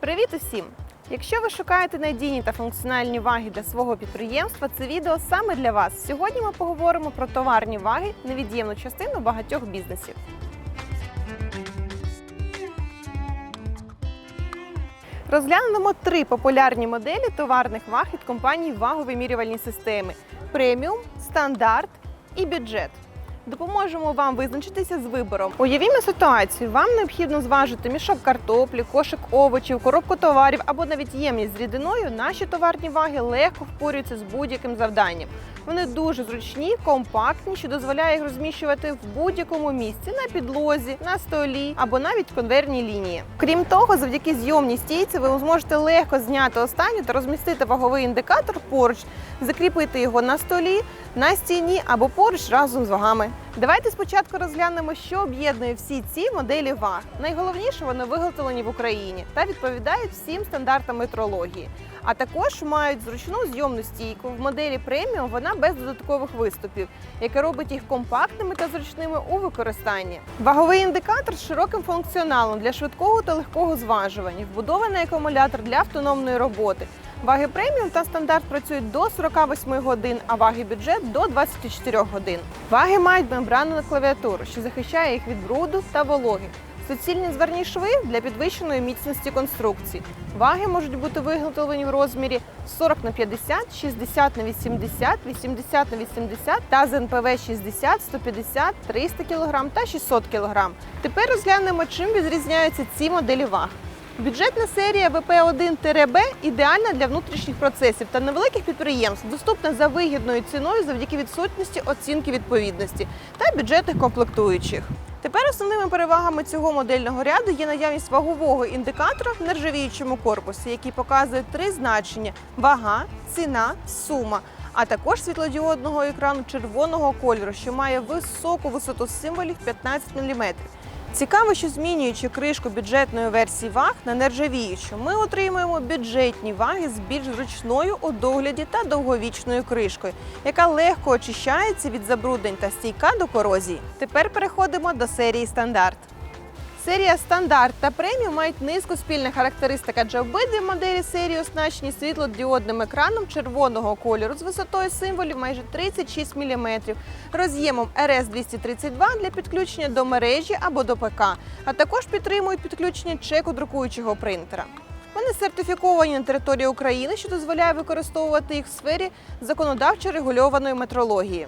Привіт усім! Якщо ви шукаєте надійні та функціональні ваги для свого підприємства, це відео саме для вас. Сьогодні ми поговоримо про товарні ваги, невід'ємну частину багатьох бізнесів. Розглянемо три популярні моделі товарних ваг від компанії ваговимірювальні системи: преміум, стандарт і бюджет. Допоможемо вам визначитися з вибором. Уявімо ситуацію. Вам необхідно зважити мішок картоплі, кошик овочів, коробку товарів або навіть ємність з рідиною. Наші товарні ваги легко впорюються з будь-яким завданням. Вони дуже зручні, компактні, що дозволяє їх розміщувати в будь-якому місці на підлозі, на столі або навіть в конвейерній лінії. Крім того, завдяки зйомній стійці ви зможете легко зняти останню та розмістити ваговий індикатор поруч, закріпити його на столі, на стіні або поруч разом з вагами. Давайте спочатку розглянемо, що об'єднує всі ці моделі ваг. Найголовніше вони виготовлені в Україні та відповідають всім стандартам метрології. А також мають зручну зйомну стійку. В моделі преміум вона без додаткових виступів, яке робить їх компактними та зручними у використанні. Ваговий індикатор з широким функціоналом для швидкого та легкого зважування, вбудований акумулятор для автономної роботи. Ваги преміум та стандарт працюють до 48 годин, а ваги бюджет до 24 годин. Ваги мають мембранну клавіатуру, що захищає їх від бруду та вологи. Суцільні зверні шви для підвищеної міцності конструкції. Ваги можуть бути виготовлені в розмірі 40 на 50, 60 на 80, 80 на 80 та з НПВ 60, 150, 300 кг та 600 кг. Тепер розглянемо, чим відрізняються ці моделі ваг. Бюджетна серія ВП1-Б ідеальна для внутрішніх процесів та невеликих підприємств, доступна за вигідною ціною завдяки відсутності оцінки відповідності та бюджетних комплектуючих. Тепер основними перевагами цього модельного ряду є наявність вагового індикатора в нержавіючому корпусі, який показує три значення: вага, ціна, сума. А також світлодіодного екрану червоного кольору, що має високу висоту символів 15 мм. Цікаво, що змінюючи кришку бюджетної версії ваг на нержавіючу, ми отримуємо бюджетні ваги з більш зручною у догляді та довговічною кришкою, яка легко очищається від забруднень та стійка до корозії. Тепер переходимо до серії стандарт. Серія стандарт та преміум мають низку спільних характеристик, адже обидві моделі серії оснащені світлодіодним екраном червоного кольору з висотою символів майже 36 мм, роз'ємом RS-232 для підключення до мережі або до ПК, а також підтримують підключення чеку друкуючого принтера. Вони сертифіковані на території України, що дозволяє використовувати їх в сфері законодавчо регульованої метрології.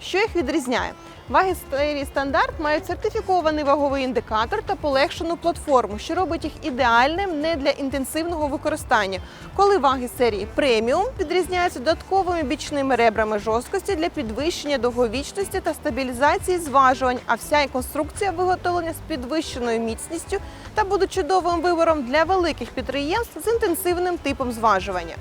Що їх відрізняє? Ваги серії стандарт мають сертифікований ваговий індикатор та полегшену платформу, що робить їх ідеальним не для інтенсивного використання. Коли ваги серії преміум відрізняються додатковими бічними ребрами жорсткості для підвищення довговічності та стабілізації зважувань, а вся і конструкція виготовлена з підвищеною міцністю та буде чудовим вибором для великих підприємств з інтенсивним типом зважування.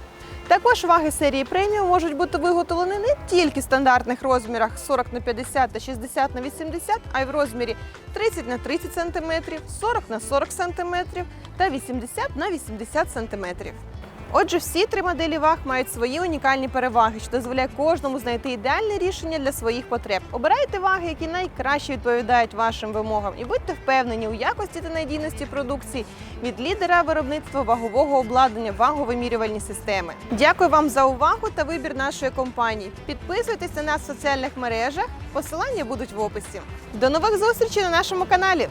Також ваги серії преміум можуть бути виготовлені не тільки в стандартних розмірах 40 на 50 та 60 на 80, а й в розмірі 30 на 30 см, 40 на 40 см та 80 на 80 см. Отже, всі три моделі ваг мають свої унікальні переваги, що дозволяє кожному знайти ідеальне рішення для своїх потреб. Обирайте ваги, які найкраще відповідають вашим вимогам, і будьте впевнені у якості та надійності продукції від лідера виробництва вагового обладнання ваговимірювальні системи. Дякую вам за увагу та вибір нашої компанії. Підписуйтесь на нас в соціальних мережах. Посилання будуть в описі. До нових зустрічей на нашому каналі.